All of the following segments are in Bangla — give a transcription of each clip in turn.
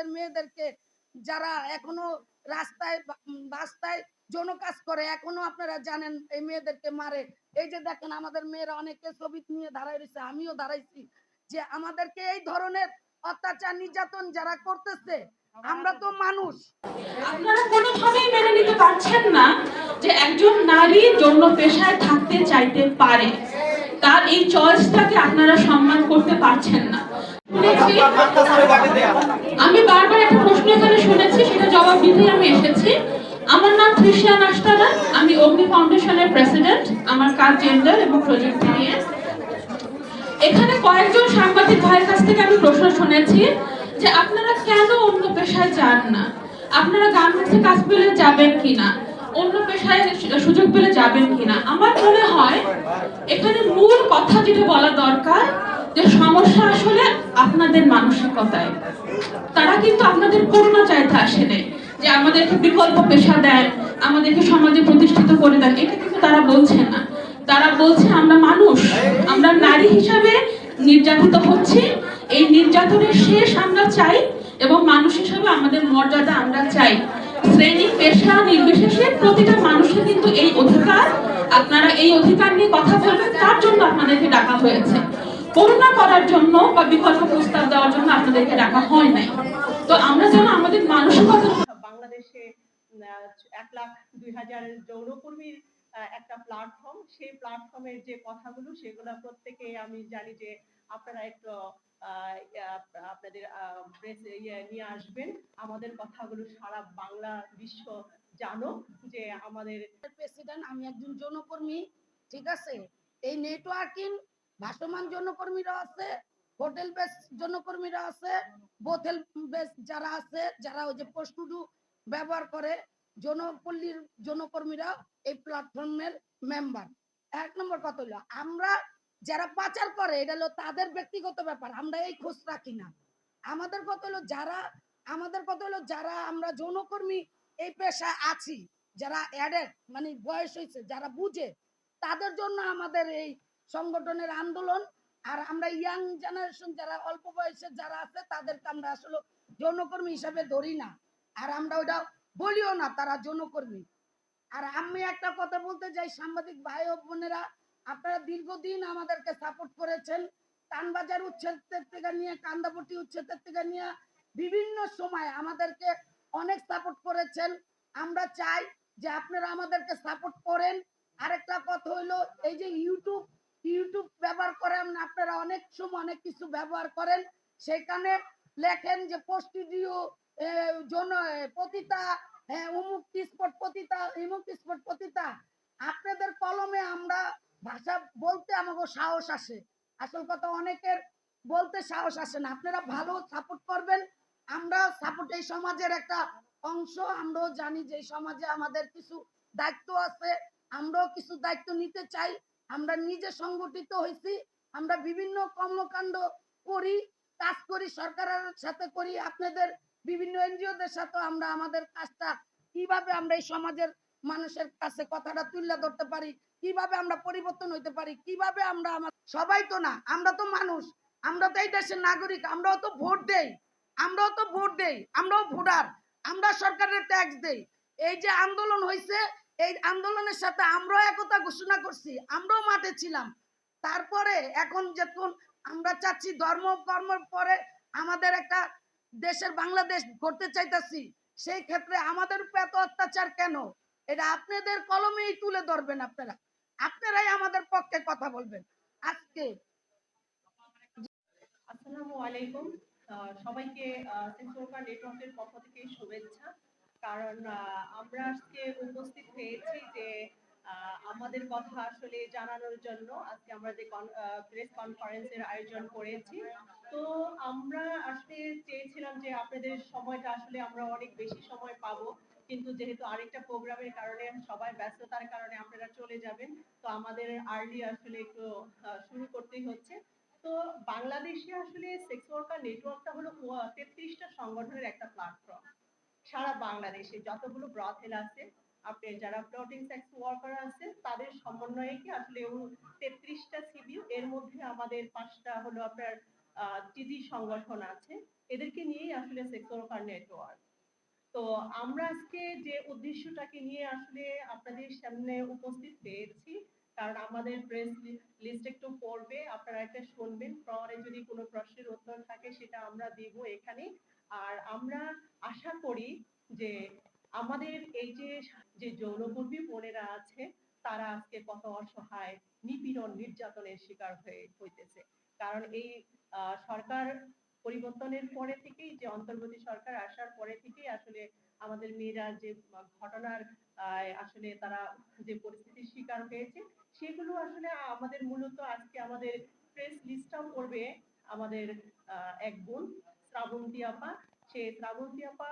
আমাদের মেয়েদেরকে যারা এখনও রাস্তায় রাস্তায় যৌন কাজ করে, এখনও আপনারা জানেন এই মেয়েদেরকে মারে। এই যে দেখেন, আমাদের মেয়েরা অনেকে ছবি নিয়ে দাঁড়ায় রয়েছে, আমিও দাঁড়াইছি যে আমাদেরকে এই ধরনের অত্যাচার, নির্যাতন যারা করতেছে, আমরা তো মানুষ। আপনারা কোনোভাবেই মেনে নিতে পারছেন না যে একজন নারী যৌন পেশায় থাকতে চাইতে পারে। তার এই চয়েসটাকে আপনারা সম্মান করতে পারছেন না। আমি বারবার একটা প্রশ্ন এখানে শুনেছি, সেটা জবাব দিতেই আমি এসেছি। আমার নাম তৃষিয়া নাস্তারা আমি অগ্নি ফাউন্ডেশনের প্রেসিডেন্ট, আমার কাজ জেন্ডার এবং প্রযুক্তি নিয়ে। এখানে কয়েকজন সাংবাদিক ভাইয়ের কাছ থেকে আমি প্রশ্ন শুনেছি যে আপনারা কেন অন্য পেশায় যান না? আপনারা গার্মেন্টসে কাজ পেলে যাবেন কিনা? অন্য পেশায় সুযোগ পেলে যাবেন কিনা? আমার মনে হয় এখানে মূল কথা যেটা বলা দরকার যে সমস্যা আসলে আপনাদের মানসিকতায়। তারা কিন্তু আপনাদের করোনা চাইতে আসেনি যে আমাদেরকে বিকল্প পেশা দেন, আমাদেরকে সমাজে প্রতিষ্ঠিত করে দেন। এটা কিন্তু তারা বলছে না। তারা বলছে, আমরা মানুষ, আমরা নারী হিসাবে নির্যাতিত হচ্ছি। এই নির্যাতনের শেষ আমরা চাই এবং মানুষ হিসাবে আমাদের মর্যাদা আমরা চাই। শ্রেণি, পেশা, নির্বিশেষে প্রতিটা মানুষের কিন্তু এই অধিকার। আপনারা এই অধিকার নিয়ে কথা বলবেন, তার জন্য আপনাদেরকে ডাকা হয়েছে। করুণা করার জন্য বা বিকল্প প্রস্তাব দেওয়ার জন্য আপনাদেরকে ডাকা হয় নাই। তো আমরা যেন আমাদের মানসিকতা বাংলাদেশে এক লাখ দুই হাজার যৌনকর্মীর একটা প্ল্যাটফর্ম সেই প্ল্যাটফর্মের যে কথাগুলো সেগুলো প্রত্যেকে আমি জানি যে আপনারা একটু আপনাদের প্রেস ইয়ে নিয়ে আসবেন। আমাদের কথাগুলো সারা বাংলা বিশ্ব জানো যে আমাদের প্রেসিডেন্ট আমি একজন যৌনকর্মী ঠিক আছে? এই নেটওয়ার্কিং ভাসমান যৌনকর্মীরা আছে, হোটেল বেস যৌনকর্মীরা আছে, বোথেল বেস যারা আছে, যারা ওই যে পোস্টুডু ব্যবহার করে যৌনপল্লীর যৌনকর্মীরা এই প্ল্যাটফর্মের মেম্বার এক নম্বর কথা হলো, আমরা যারা পাচার করে, এটা হলো তাদের ব্যক্তিগত ব্যাপার, আমরা এই খোঁজ রাখি না। আমাদের কথা হলো যারা, আমাদের কথা হলো যারা আমরা যৌনকর্মী এই পেশায় আছি, যারা অ্যাডেড মানে বয়স হয়েছে, যারা বুঝে, তাদের জন্য আমাদের এই সংগঠনের আন্দোলন। আর আমরা ইয়াং জেনারেশন যারা অল্প বয়সের যারা আছে, তাদেরকে আমরা আসলে যৌনকর্মী হিসাবে ধরি না। আর আমরা ওটা বলিও না, তারা যৌনকর্মী। আর আমি একটা কথা বলতে চাই, সাংবাদিক ভাই ও বোনেরা, আপনারা দীর্ঘদিন আমাদেরকে সাপোর্ট করেছেন। তানবাজার উচ্ছেদের থেকে নিয়ে কান্দাপট্টি উচ্ছেদের থেকে নিয়ে বিভিন্ন সময় আমাদেরকে অনেক সাপোর্ট করেছেন। আমরা চাই যে আপনারা আমাদেরকে সাপোর্ট করেন। আরেকটা কথা হইল এই যে ইউটিউব ইউটিউব ব্যবহার করেন আপনারা অনেক সময় অনেক কিছু ব্যবহার করেন সেখানে লেখেন যে পোস্টিডিও জন পতিতা হ্যাঁ, অমুক স্পট পতিতা অমুক স্পট পতিতা। আপনাদের কলমে আমরা ভাষা বলতে আমাকে সাহস আসে। আসল কথা অনেকের বলতে সাহস আসে না। আপনারা ভালো সাপোর্ট করবেন। আমরা সাপোর্ট এই সমাজের একটা অংশ। আমরাও জানি যে সমাজে আমাদের কিছু দায়িত্ব আছে। আমরাও কিছু দায়িত্ব নিতে চাই। আমরা নিজে সংগঠিত হয়েছি, আমরা বিভিন্ন কর্মকাণ্ড করি, কাজ করি, সরকারের সাথে করি, আপনাদের বিভিন্ন এনজিওদের সাথে আমরা আমাদের কাজটা, কীভাবে আমরা এই সমাজের মানুষের কাছে কথাটা তুলে ধরতে পারি, কীভাবে আমরা পরিবর্তন হইতে পারি, কীভাবে আমরা আমার সবাই তো না, আমরা তো মানুষ, আমরা তো এই দেশের নাগরিক, আমরাও তো ভোট দেই, আমরাও তো ভোট দেই, আমরাও ভোটার, আমরা সরকারের ট্যাক্স দেই। এই যে আন্দোলন হয়েছে এই আন্দোলনের সাথে আমরাও একতা ঘোষণা করছি, আমরাও মাঠে ছিলাম। তারপরে এখন যখন আমরা চাচ্ছি ধর্ম কর্ম পরে আমাদের একটা দেশের বাংলাদেশ করতে চাইতেছি, সেই ক্ষেত্রে আমাদের উপর এত অত্যাচার কেন? এটা আপনাদের কলমেই তুলে ধরবেন আপনারা। আপনারাই আমাদের পক্ষে কথা বলবেন। আজকে আসসালামু আলাইকুম। সবাইকে সেন্সোরকার নেটওয়ার্কের পক্ষ থেকে শুভেচ্ছা। কারণ আমরা আজকে উপস্থিত হয়েছি যে আমাদের কথা আসলে জানানোর জন্য। আজকে আমরা যে প্রেস কনফারেন্সের আয়োজন করেছি। তো আমরা আসলে চেয়েছিলাম যে, আপনাদের সময়টা আসলে আমরা অনেক বেশি সময় পাবো। কিন্তু যেহেতু আরেকটা প্রোগ্রামের কারণে সবাই ব্যস্ততার কারণে আপনারা চলে যাবেন, তো আমাদের আর্লি আসলে একটু শুরু করতেই হচ্ছে। তো বাংলাদেশে আসলে সেক্স ওয়ার্কার নেটওয়ার্কটা হলো তেত্রিশটা সংগঠনের একটা প্ল্যাটফর্ম সারা বাংলাদেশে যতগুলো ব্রথেল আছে, আপনি যারা ফ্লোটিং সেক্স ওয়ার্কার আছে, তাদের সমন্বয়ে কি আসলে তেত্রিশটা সিবিউ এর মধ্যে আমাদের পাঁচটা হলো আপনার টিজি সংগঠন আছে, এদেরকে নিয়েই আসলে সেক্স ওয়ার্কার নেটওয়ার্ক তো আমরা আজকে যে উদ্দেশ্যটাকে নিয়ে আসলে আপনাদের সামনে উপস্থিত হয়েছি, কারণ আমাদের প্রেস লিস্ট একটু পড়বে, আপনারা একটা শুনবেন, পরে যদি কোনো প্রশ্নের উত্তর থাকে সেটা আমরা দিব এখানে। আর আমরা আশা করি যে আমাদের এই যে যে যৌনকর্মী বোনেরা আছে, তারা আজকে কত অসহায়, নিপীড়ন, নির্যাতনের শিকার হয়ে হইতেছে। কারণ এই সরকার পরিবর্তনের পরে থেকেই, যে অন্তর্বর্তী সরকার আসার পরে থেকেই আসলে আমাদের মেয়েরা যে ঘটনার আসলে তারা যে পরিস্থিতির শিকার হয়েছে, সেগুলো আসলে আমাদের মূলত আজকে আমাদের প্রেস লিস্টটাও করবে আমাদের এক বোন। শ্রাবন্তী আপা সে শ্রাবন্তী আপা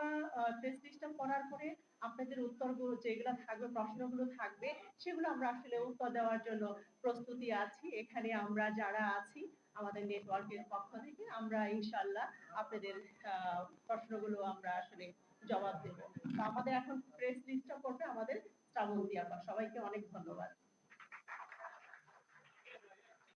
প্রেস লিস্টটা করার পরে আপনাদের উত্তরগুলো যেগুলো থাকবে, প্রশ্নগুলো থাকবে, সেগুলো আমরা আসলে উত্তর দেওয়ার জন্য প্রস্তুতি আছি। এখানে আমরা যারা আছি, আমাদের নেটওয়ার্কের পক্ষ থেকে আমরা ইনশাল্লাহ আপনাদের প্রশ্নগুলো আমরা আসলে জবাব দেব। তো আমাদের এখন প্রেস লিস্টটা করবে আমাদের শ্রাবন্তী সবাইকে অনেক ধন্যবাদ।